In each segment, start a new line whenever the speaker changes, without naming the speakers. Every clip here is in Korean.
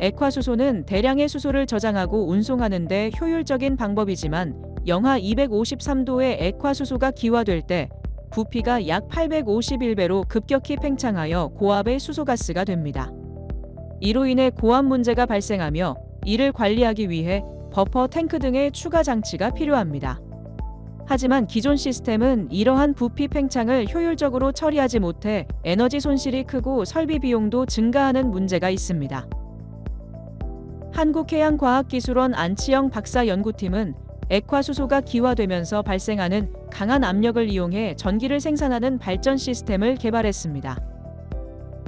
액화수소는 대량의 수소를 저장하고 운송하는 데 효율적인 방법이지만 영하 253도의 액화수소가 기화될 때 부피가 약 851배로 급격히 팽창하여 고압의 수소가스가 됩니다. 이로 인해 고압 문제가 발생하며 이를 관리하기 위해 버퍼 탱크 등의 추가 장치가 필요합니다. 하지만 기존 시스템은 이러한 부피 팽창을 효율적으로 처리하지 못해 에너지 손실이 크고 설비 비용도 증가하는 문제가 있습니다. 한국해양과학기술원 안치영 박사 연구팀은 액화수소가 기화되면서 발생하는 강한 압력을 이용해 전기를 생산하는 발전 시스템을 개발했습니다.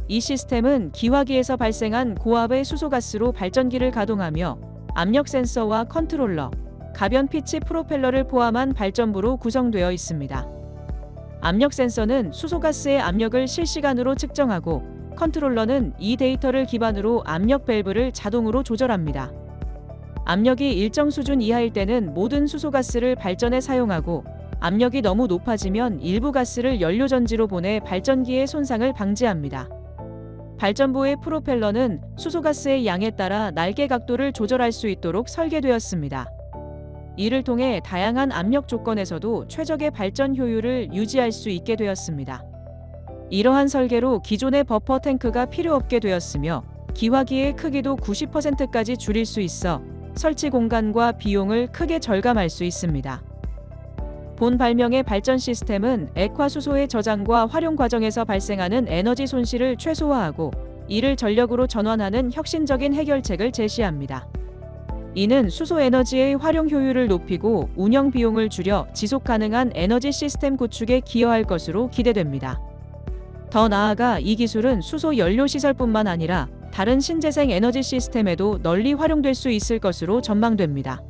이 시스템은 기화기에서 발생한 고압의 수소가스로 발전기를 가동하며 압력 센서와 컨트롤러, 가변 피치 프로펠러를 포함한 발전부로 구성되어 있습니다. 압력 센서는 수소가스의 압력을 실시간으로 측정하고 컨트롤러는 이 데이터를 기반으로 압력 밸브를 자동으로 조절합니다. 압력이 일정 수준 이하일 때는 모든 수소가스를 발전에 사용하고 압력이 너무 높아지면 일부 가스를 연료전지로 보내 발전기의 손상을 방지합니다. 발전부의 프로펠러는 수소가스의 양에 따라 날개 각도를 조절할 수 있도록 설계되었습니다. 이를 통해 다양한 압력 조건에서도 최적의 발전 효율을 유지할 수 있게 되었습니다. 이러한 설계로 기존의 버퍼 탱크가 필요 없게 되었으며 기화기의 크기도 90%까지 줄일 수 있어 설치 공간과 비용을 크게 절감할 수 있습니다. 본 발명의 발전 시스템은 액화수소의 저장과 활용 과정에서 발생하는 에너지 손실을 최소화하고 이를 전력으로 전환하는 혁신적인 해결책을 제시합니다. 이는 수소 에너지의 활용 효율을 높이고 운영 비용을 줄여 지속 가능한 에너지 시스템 구축에 기여할 것으로 기대됩니다. 더 나아가 이 기술은 수소 연료 시설뿐만 아니라 다른 신재생 에너지 시스템에도 널리 활용될 수 있을 것으로 전망됩니다.